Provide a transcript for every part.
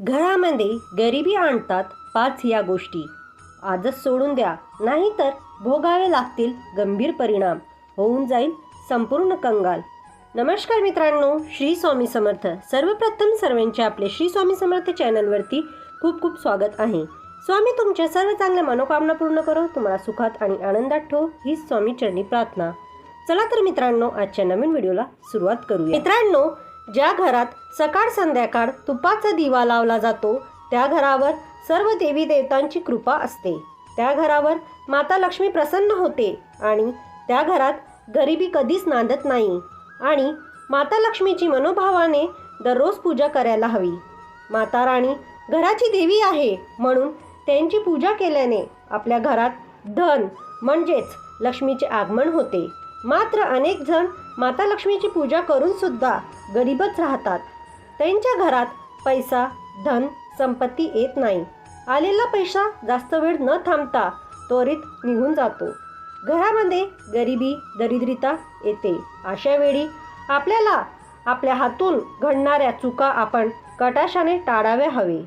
घरामध्ये गरिबी आणतात पाच या गोष्टी. आजच सोडून द्या नाहीतर भोगावे लागतील गंभीर परिणाम. होऊन जाईल संपूर्ण कंगाल. नमस्कार मित्रांनो श्री स्वामी समर्थ. सर्वप्रथम सर्वांचे आपले श्री स्वामी समर्थ चॅनलवरती खूप खूप स्वागत आहे. स्वामी तुमच्या सर्व चांगल्या मनोकामना पूर्ण करो. तुम्हाला सुखात आणि आनंदात ठेवो. ही स्वामी चरणी प्रार्थना. चला तर मित्रांनो आजच्या नवीन व्हिडिओला सुरुवात करूया. मित्रांनो ज्या घरात सकाळ संध्याकाळ तुपाचा दिवा लावला जातो त्या घरावर सर्व देवी देवतांची कृपा असते. त्या घरावर माता लक्ष्मी प्रसन्न होते आणि त्या घरात गरिबी कधीच नांदत नाही आणि माता लक्ष्मीची मनोभावाने दररोज पूजा करायला हवी. माता राणी घराची देवी आहे म्हणून त्यांची पूजा केल्याने आपल्या घरात धन म्हणजेच लक्ष्मीचे आगमन होते. मात्र अनेक जण माता लक्ष्मीची पूजा करून सुद्धा गरीबच राहतात. त्यांच्या घरात पैसा धन संपत्ती येत नाही. आलेला पैसा जास्त वेळ न थांबता त्वरित निघून जातो. घरामध्ये गरिबी दरिद्रता येते. अशा वेळी आपल्याला आपल्या हातून घडणाऱ्या चुका आपण कटाशाने टाळावे हवे.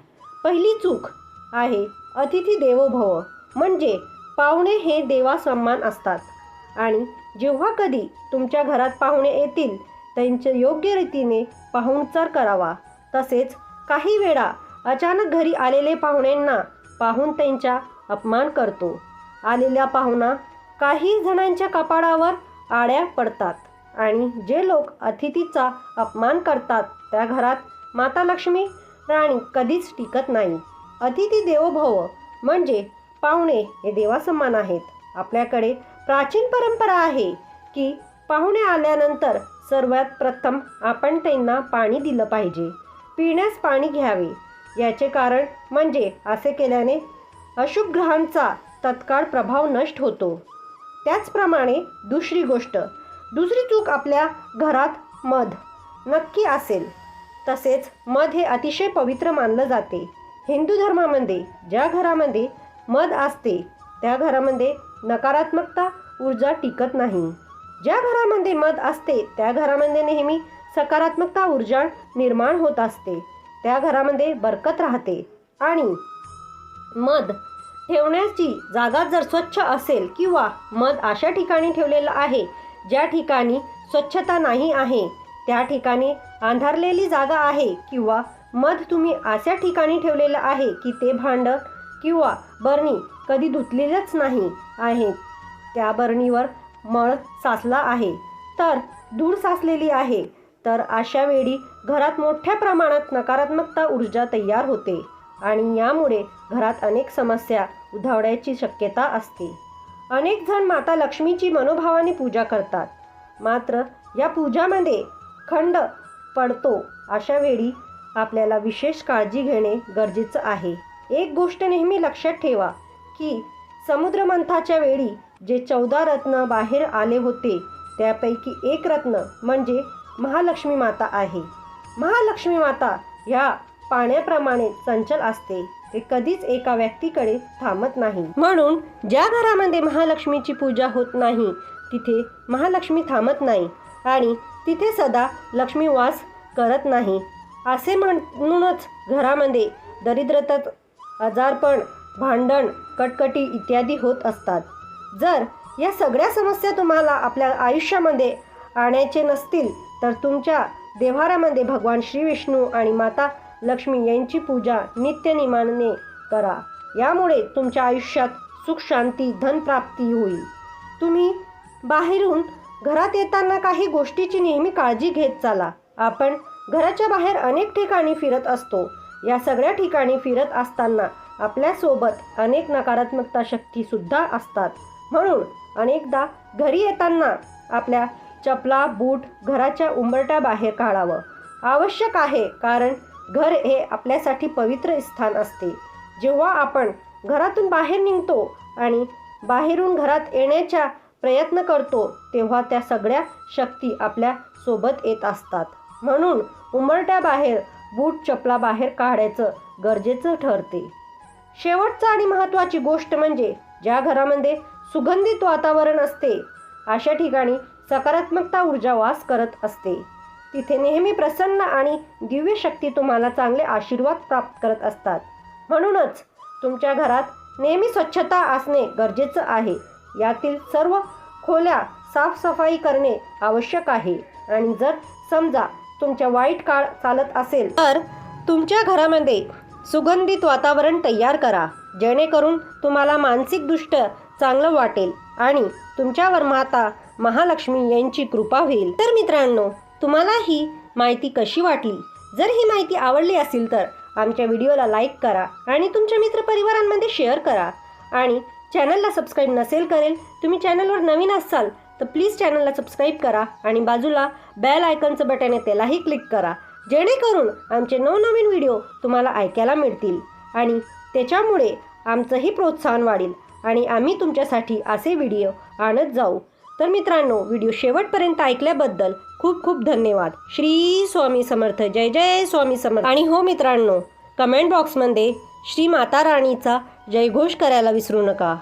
पहिली चूक आहे अतिथी देवो भव म्हणजे पाहुणे हे देवा सन्मान असतात. आणि जेव्हा कधी तुमच्या घरात पाहुणे येतील त्यांचे योग्य रीतीने पाहुणचार करावा. तसेच काही वेळा अचानक घरी आलेले पाहुण्यांना पाहून त्यांचा अपमान करतो. आलेल्या पाहुणा काही जणांच्या कपाळावर आड्या पडतात आणि जे लोक अतिथीचा अपमान करतात त्या घरात माता लक्ष्मी राणी कधीच टिकत नाही. अतिथी देवो भव म्हणजे पाहुणे हे देवासमान आहेत. आपल्याकडे प्राचीन परंपरा आहे की पाहुणे आल्यानंतर सर्वात प्रथम आपण त्यांना पाणी दिलं पाहिजे. पिण्यास पाणी घ्यावे. याचे कारण म्हणजे असे केल्याने अशुभ ग्रहांचा तत्काळ प्रभाव नष्ट होतो. त्याचप्रमाणे दुसरी गोष्ट दुसरी चूक आपल्या घरात मध नक्की असेल. तसेच मध हे अतिशय पवित्र मानलं जाते. हिंदू धर्मामध्ये ज्या घरामध्ये मध असते त्या घरामध्ये नकारात्मकता ऊर्जा टिकत नाही. ज्या घरामध्ये मध असते त्या घरामध्ये नेहमी सकारात्मकता ऊर्जा निर्माण होत असते. त्या घरामध्ये बरकत राहते. आणि मध ठेवण्याची जागा जर स्वच्छ असेल किंवा मध अशा ठिकाणी ठेवलेलं आहे ज्या ठिकाणी स्वच्छता नाही आहे त्या ठिकाणी अंधारलेली जागा आहे किंवा मध तुम्ही अशा ठिकाणी ठेवलेलं आहे की ते भांड किंवा बरणी कधी धुतलेलंच नाही आहे त्या बरणीवर मळ साचला आहे. तर धूळ साचलेली आहे. तर अशा वेळी घरात मोठ्या प्रमाणात नकारात्मकता ऊर्जा तयार होते आणि यामुळे घरात अनेक समस्या उधावण्याची शक्यता असते. अनेक जण माता लक्ष्मीची मनोभावाने पूजा करतात. मात्र या पूजामध्ये खंड पडतो अशा वेळी आपल्याला विशेष काळजी घेणे गरजेचं आहे. एक गोष्ट नेहमी लक्षात ठेवा की समुद्रमंथाच्या वेळी जे चौदा रत्न बाहेर आले होते त्यापैकी एक रत्न म्हणजे महालक्ष्मी माता आहे. महालक्ष्मी माता ह्या पाण्याप्रमाणे चंचल असते ते कधीच एका व्यक्तीकडे थांबत नाही. म्हणून ज्या घरामध्ये महालक्ष्मीची पूजा होत नाही तिथे महालक्ष्मी थांबत नाही आणि तिथे सदा लक्ष्मी वास करत नाही. असे म्हणूनच घरामध्ये दरिद्रता आजारपण भांडण कटकटी इत्यादी होत असतात. जर या सगळ्या समस्या तुम्हाला आपल्या आयुष्यामध्ये आणायचे नसतील तर तुमच्या देव्हारामध्ये भगवान श्री विष्णू आणि माता लक्ष्मी यांची पूजा नित्यनिमानने करा. यामुळे तुमच्या आयुष्यात सुख शांती धनप्राप्ती होईल. तुम्ही बाहेरून घरात येताना काही गोष्टीची नेहमी काळजी घेत चाला. आपण घराच्या बाहेर अनेक ठिकाणी फिरत असतो. या सगळ्या ठिकाणी फिरत असताना आपल्यासोबत अनेक नकारात्मकता शक्तीसुद्धा असतात. म्हणून अनेकदा घरी येताना आपल्या चपला बूट घराच्या उंबरट्या बाहेर काढावं. आवश्यक आहे कारण घर हे आपल्यासाठी पवित्र स्थान असते. जेव्हा आपण घरातून बाहेर निघतो आणि बाहेरून घरात येण्याचा प्रयत्न करतो तेव्हा त्या सगळ्या शक्ती आपल्यासोबत येत असतात. म्हणून उंबरट्याबाहेर बूट चपला बाहेर काढायचं गरजेचं ठरते. शेवटचं आणि महत्त्वाची गोष्ट म्हणजे ज्या घरामध्ये सुगंधित वातावरण असते. अशा ठिकाणी सकारात्मकता ऊर्जा वास करत असते. तिथे नेहमी प्रसन्न आणि दिव्य शक्ती तुम्हाला चांगले आशीर्वाद प्राप्त करत असतात. म्हणूनच तुमच्या घरात नेहमी स्वच्छता असणे गरजेचं आहे. यातील सर्व खोल्या साफसफाई करणे आवश्यक आहे. आणि जर समजा तुमच्या वाईट काळ चालत असेल तर तुमच्या घरामध्ये सुगंधित वातावरण तयार करा. जेणेकरून तुम्हाला मानसिकदृष्ट्या चांगलं वाटेल आणि तुमच्यावर माता महालक्ष्मी यांची कृपा होईल. तर मित्रांनो तुम्हाला ही माहिती कशी वाटली? जर ही माहिती आवडली असेल तर आमच्या व्हिडिओला लाईक करा आणि तुमच्या मित्रपरिवारांमध्ये शेअर करा. आणि चॅनलला सबस्क्राईब नसेल करेल तुम्ही चॅनलवर नवीन असाल तर प्लीज चॅनलला सबस्क्राईब करा आणि बाजूला बेल आयकनचं बटन आहे त्यालाही क्लिक करा. जेणेकरून आमचे नवनवीन व्हिडिओ तुम्हाला ऐकायला मिळतील आणि त्याच्यामुळे आमचंही प्रोत्साहन वाढेल. आणि आम्ही तुमच्यासाठी असे व्हिडिओ आणत जाऊ. तर मित्रांनो व्हिडिओ शेवटपर्यंत ऐकल्याबद्दल खूप खूप धन्यवाद. श्री स्वामी समर्थ. जय जय स्वामी समर्थ. आणि हो मित्रांनो कमेंट बॉक्समध्ये श्री माता राणीचा जयघोष करायला विसरू नका.